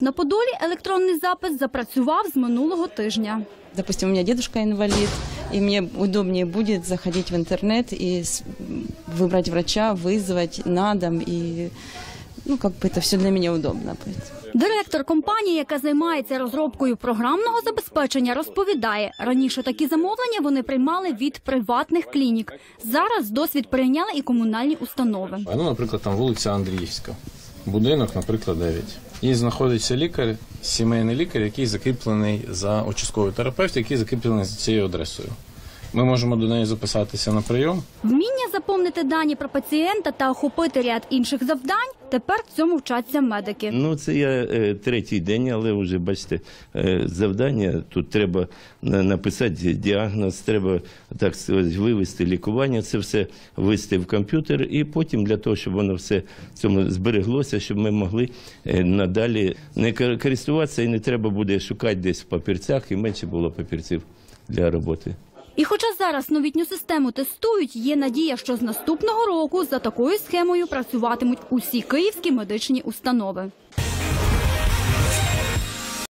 На Подолі електронний запис запрацював з минулого тижня. Допустим, у меня дедушка инвалид, и мне удобнее будет заходить в интернет и с- выбрать врача, вызвать на дом, и ну, как бы это все для меня удобно будет. Директор компанії, яка займається розробкою програмного забезпечення, розповідає, раніше такі замовлення вони приймали від приватних клінік. Зараз досвід прийняли і комунальні установи. А, Ну, наприклад, там вулиця Андріївська, будинок, наприклад, 9. І знаходиться лікар, сімейний лікар, який закріплений за участковий терапевт, який закріплений за цією адресою. Ми можемо до неї записатися на прийом. Вміння заповнити дані про пацієнта та охопити ряд інших завдань. Тепер цьому вчаться медики. Ну, це я е, третій день, але вже бачите, е, завдання тут треба на- написати діагноз, треба так сказати, вивести лікування, це все ввести в комп'ютер, і потім для того, щоб воно все в цьому збереглося, щоб ми могли е, надалі не кор- користуватися і не треба буде шукати десь в папірцях, і менше було папірців для роботи. І, хоча зараз новітню систему тестують, є надія, що з наступного року за такою схемою працюватимуть усі київські медичні установи.